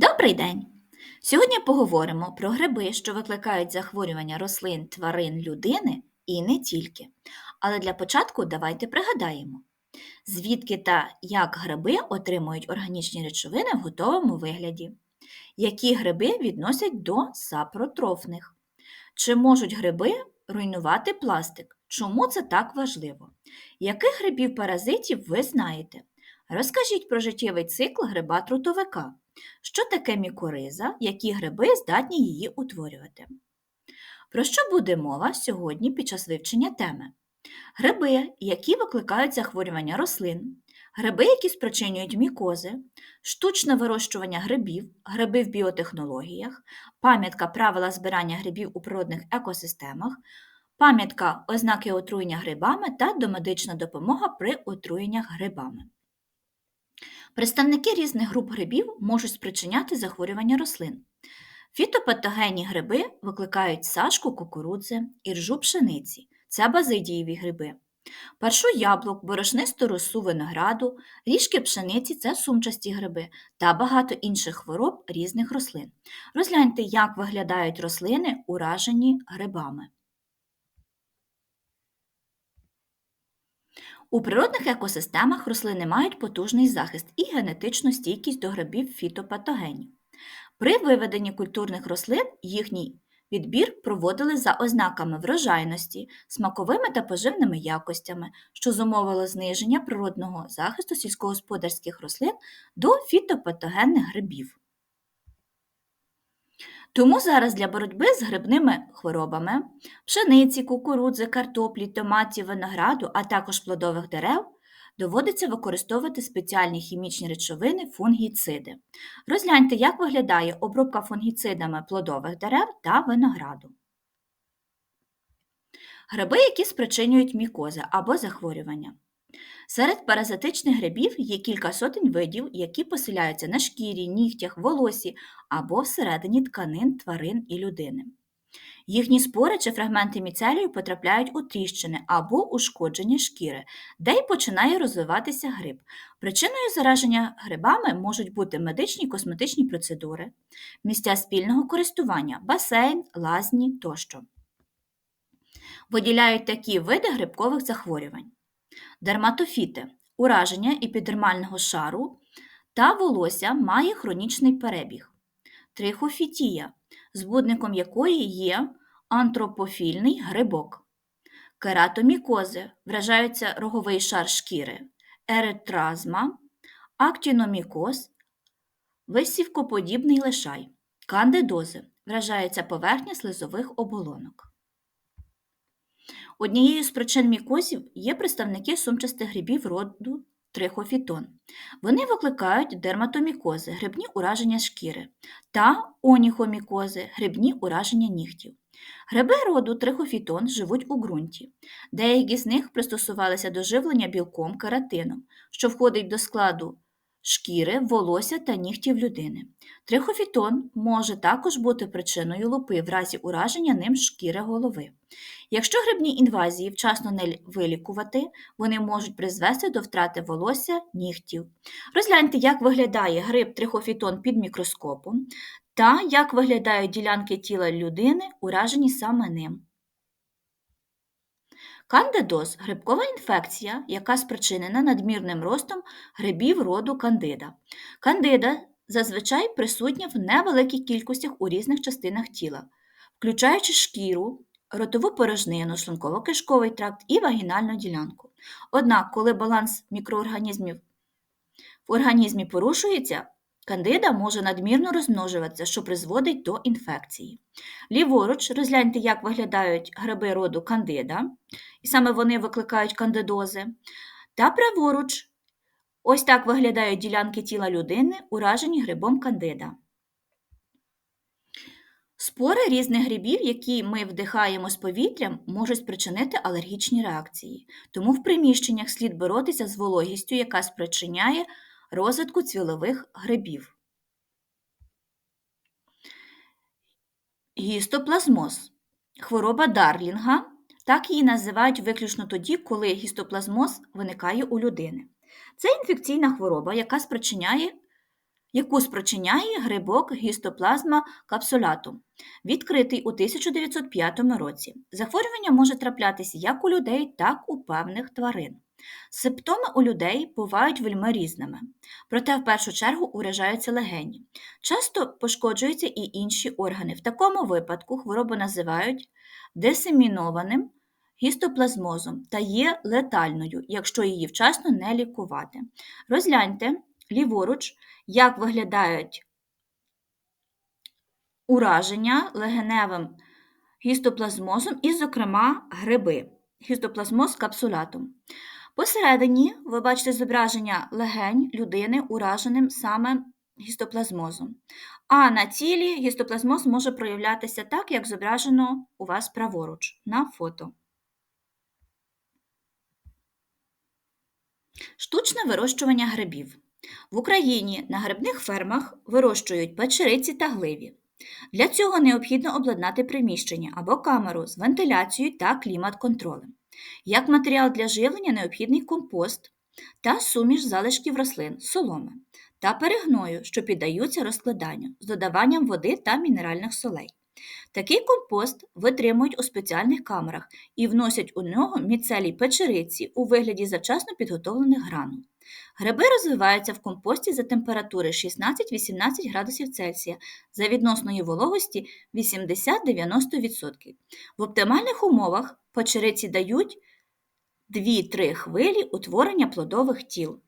Добрий день! Сьогодні поговоримо про гриби, що викликають захворювання рослин, тварин, людини і не тільки. Але для початку давайте пригадаємо, звідки та як гриби отримують органічні речовини в готовому вигляді, які гриби відносять до сапротрофних, чи можуть гриби руйнувати пластик? Чому це так важливо? Яких грибів паразитів ви знаєте? Розкажіть про життєвий цикл гриба трутовика. Що таке мікориза, які гриби здатні її утворювати? Про що буде мова сьогодні під час вивчення теми? Гриби, які викликають захворювання рослин, гриби, які спричинюють мікози, штучне вирощування грибів, гриби в біотехнологіях, пам'ятка правила збирання грибів у природних екосистемах, пам'ятка ознаки отруєння грибами та домедична допомога при отруєннях грибами. Представники різних груп грибів можуть спричиняти захворювання рослин. Фітопатогенні гриби викликають сашку кукурудзи, іржу пшениці це базидієві гриби. Першу яблук, борошнисту росу винограду, ріжки пшениці це сумчасті гриби та багато інших хвороб різних рослин. Розгляньте, як виглядають рослини, уражені грибами. У природних екосистемах рослини мають потужний захист і генетичну стійкість до грибів фітопатогенів. При виведенні культурних рослин їхній відбір проводили за ознаками врожайності, смаковими та поживними якостями, що зумовило зниження природного захисту сільськогосподарських рослин до фітопатогенних грибів. Тому зараз для боротьби з грибними хворобами пшениці, кукурудзи, картоплі, томатів, винограду, а також плодових дерев доводиться використовувати спеціальні хімічні речовини фунгіциди. Розгляньте, як виглядає обробка фунгіцидами плодових дерев та винограду. Гриби, які спричинюють мікози або захворювання. Серед паразитичних грибів є кілька сотень видів, які поселяються на шкірі, нігтях, волосі або всередині тканин тварин і людини. Їхні спори чи фрагменти міцелію потрапляють у тріщини або ушкодження шкіри, де й починає розвиватися гриб. Причиною зараження грибами можуть бути медичні і косметичні процедури, місця спільного користування, басейн, лазні тощо. Виділяють такі види грибкових захворювань. Дерматофіти ураження епідермального шару та волосся має хронічний перебіг. Трихофітія, збудником якої є антропофільний грибок. Кератомікози вражаються роговий шар шкіри, еретразма, актіномікоз, висівкоподібний лишай, кандидози вражається поверхня слизових оболонок. Однією з причин мікозів є представники сумчастих грибів роду трихофітон. Вони викликають дерматомікози, грибні ураження шкіри та оніхомікози, грибні ураження нігтів. Гриби роду трихофітон живуть у ґрунті. Деякі з них пристосувалися до живлення білком кератином, що входить до складу шкіри, волосся та нігтів людини. Трихофітон може також бути причиною лупи в разі ураження ним шкіри голови. Якщо грибні інвазії вчасно не вилікувати, вони можуть призвести до втрати волосся нігтів. Розгляньте, як виглядає гриб трихофітон під мікроскопом та як виглядають ділянки тіла людини, уражені саме ним. Кандидоз грибкова інфекція, яка спричинена надмірним ростом грибів роду кандида. Кандида зазвичай присутня в невеликих кількостях у різних частинах тіла, включаючи шкіру, ротову порожнину, шлунково-кишковий тракт і вагінальну ділянку. Однак, коли баланс мікроорганізмів в організмі порушується, Кандида може надмірно розмножуватися, що призводить до інфекції. Ліворуч, розгляньте, як виглядають гриби роду кандида, і саме вони викликають кандидози. Та праворуч, ось так виглядають ділянки тіла людини, уражені грибом кандида. Спори різних грибів, які ми вдихаємо з повітрям, можуть спричинити алергічні реакції. Тому в приміщеннях слід боротися з вологістю, яка спричиняє розвитку цвілових грибів. Гістоплазмоз хвороба Дарлінга. Так її називають виключно тоді, коли гістоплазмоз виникає у людини. Це інфекційна хвороба, яка спричиняє яку спричиняє грибок гістоплазма капсулятум, відкритий у 1905 році. Захворювання може траплятися як у людей, так і у певних тварин. Симптоми у людей бувають вельми різними, проте в першу чергу уражаються легені. Часто пошкоджуються і інші органи. В такому випадку хворобу називають дисемінованим гістоплазмозом та є летальною, якщо її вчасно не лікувати. Розгляньте ліворуч, як виглядають ураження легеневим гістоплазмозом і, зокрема, гриби. Гістоплазмоз капсулятум. Посередині ви бачите зображення легень людини, ураженим саме гістоплазмозом. А на тілі гістоплазмоз може проявлятися так, як зображено у вас праворуч на фото. Штучне вирощування грибів. В Україні на грибних фермах вирощують печериці та гливі. Для цього необхідно обладнати приміщення або камеру з вентиляцією та клімат-контролем. Як матеріал для живлення необхідний компост та суміш залишків рослин, соломи та перегною, що піддаються розкладанню з додаванням води та мінеральних солей. Такий компост витримують у спеціальних камерах і вносять у нього міцелій печериці у вигляді завчасно підготовлених гранул. Гриби розвиваються в компості за температури 16-18 градусів Цельсія за відносної вологості 80-90%. В оптимальних умовах печериці дають 2-3 хвилі утворення плодових тіл.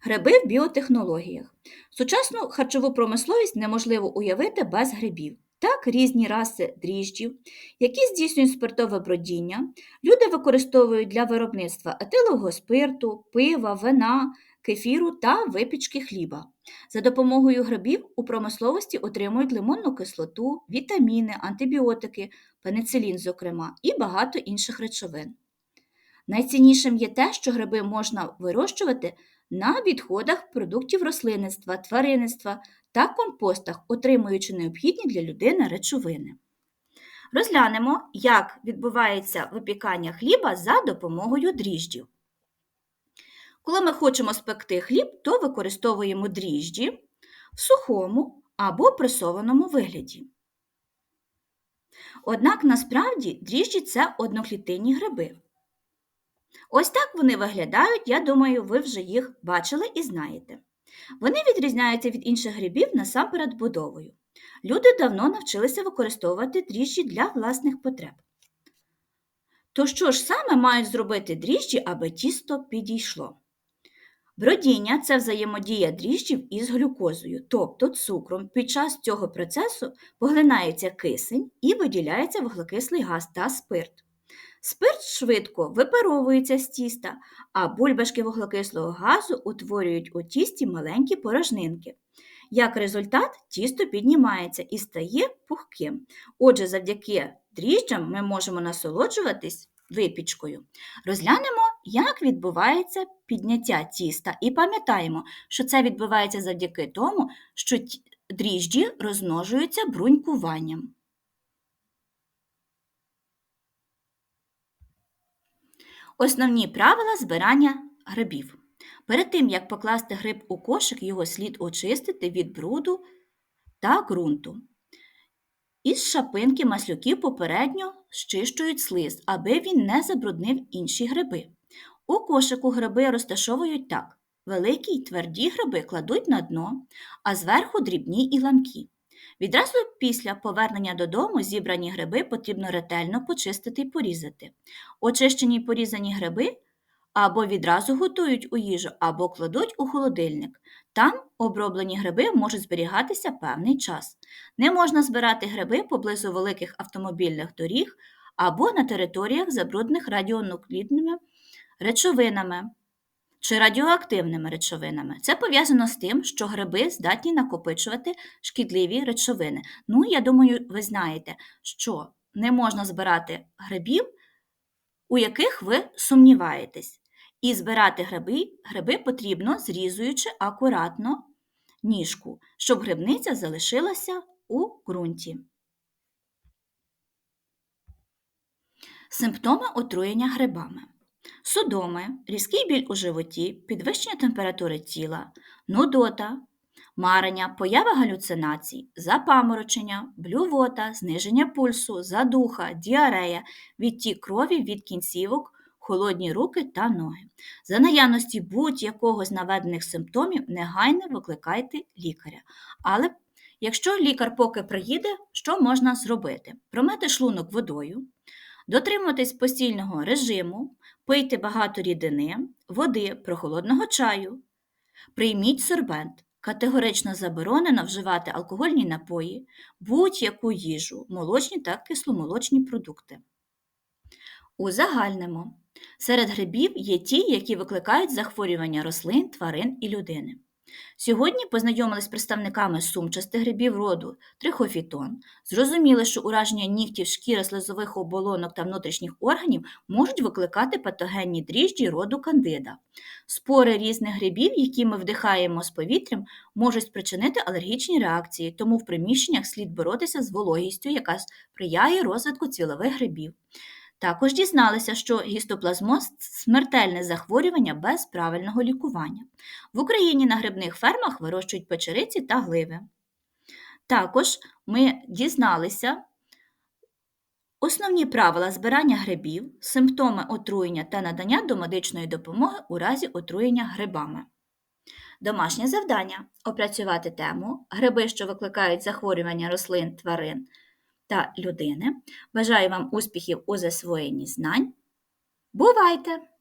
Гриби в біотехнологіях. Сучасну харчову промисловість неможливо уявити без грибів. Так, різні раси дріжджів, які здійснюють спиртове бродіння, люди використовують для виробництва етилового спирту, пива, вина, кефіру та випічки хліба. За допомогою грибів у промисловості отримують лимонну кислоту, вітаміни, антибіотики, пеницилін, зокрема, і багато інших речовин. Найціннішим є те, що гриби можна вирощувати на відходах продуктів рослинництва, тваринництва та компостах, отримуючи необхідні для людини речовини. Розглянемо, як відбувається випікання хліба за допомогою дріжджів. Коли ми хочемо спекти хліб, то використовуємо дріжджі в сухому або пресованому вигляді. Однак насправді дріжджі це одноклітинні гриби. Ось так вони виглядають, я думаю, ви вже їх бачили і знаєте. Вони відрізняються від інших грибів насамперед будовою. Люди давно навчилися використовувати дріжджі для власних потреб. То що ж саме мають зробити дріжджі, аби тісто підійшло? Бродіння це взаємодія дріжджів із глюкозою, тобто цукром. Під час цього процесу поглинається кисень і виділяється вуглекислий газ та спирт. Спирт швидко випаровується з тіста, а бульбашки вуглекислого газу утворюють у тісті маленькі порожнинки. Як результат, тісто піднімається і стає пухким. Отже, завдяки дріжджам ми можемо насолоджуватись випічкою. Розглянемо, як відбувається підняття тіста, і пам'ятаємо, що це відбувається завдяки тому, що дріжджі розмножуються брунькуванням. Основні правила збирання грибів. Перед тим, як покласти гриб у кошик, його слід очистити від бруду та ґрунту. Із шапинки маслюків попередньо щищують слиз, аби він не забруднив інші гриби. У кошику гриби розташовують так: великі й тверді гриби кладуть на дно, а зверху дрібні і ламкі. Відразу після повернення додому зібрані гриби потрібно ретельно почистити і порізати. Очищені й порізані гриби або відразу готують у їжу, або кладуть у холодильник. Там оброблені гриби можуть зберігатися певний час. Не можна збирати гриби поблизу великих автомобільних доріг або на територіях, забруднених радіонуклідними речовинами чи радіоактивними речовинами. Це пов'язано з тим, що гриби здатні накопичувати шкідливі речовини. Ну, я думаю, ви знаєте, що не можна збирати грибів, у яких ви сумніваєтесь. І збирати гриби, гриби потрібно, зрізуючи акуратно ніжку, щоб грибниця залишилася у ґрунті. Симптоми отруєння грибами. Судоми, різкий біль у животі, підвищення температури тіла, нудота, марення, поява галюцинацій, запаморочення, блювота, зниження пульсу, задуха, діарея, відтік крові від кінцівок, холодні руки та ноги. За наявності будь-якого з наведених симптомів негайно викликайте лікаря. Але якщо лікар поки приїде, що можна зробити? Промити шлунок водою, дотримуватись постільного режиму, пийте багато рідини, води, прохолодного чаю, прийміть сорбент. Категорично заборонено вживати алкогольні напої, будь-яку їжу, молочні та кисломолочні продукти. Узагальнимо. Серед грибів є ті, які викликають захворювання рослин, тварин і людини. Сьогодні познайомились з представниками сумчастих грибів роду трихофітон. Зрозуміли, що ураження нігтів, шкіри, слизових оболонок та внутрішніх органів можуть викликати патогенні дріжджі роду кандида. Спори різних грибів, які ми вдихаємо з повітрям, можуть спричинити алергічні реакції, тому в приміщеннях слід боротися з вологістю, яка сприяє розвитку цвілових грибів. Також дізналися, що гістоплазмоз смертельне захворювання без правильного лікування. В Україні на грибних фермах вирощують печериці та гливи. Також ми дізналися основні правила збирання грибів, симптоми отруєння та надання домедичної допомоги у разі отруєння грибами. Домашнє завдання опрацювати тему гриби, що викликають захворювання рослин, тварин та людини. Бажаю вам успіхів у засвоєнні знань. Бувайте!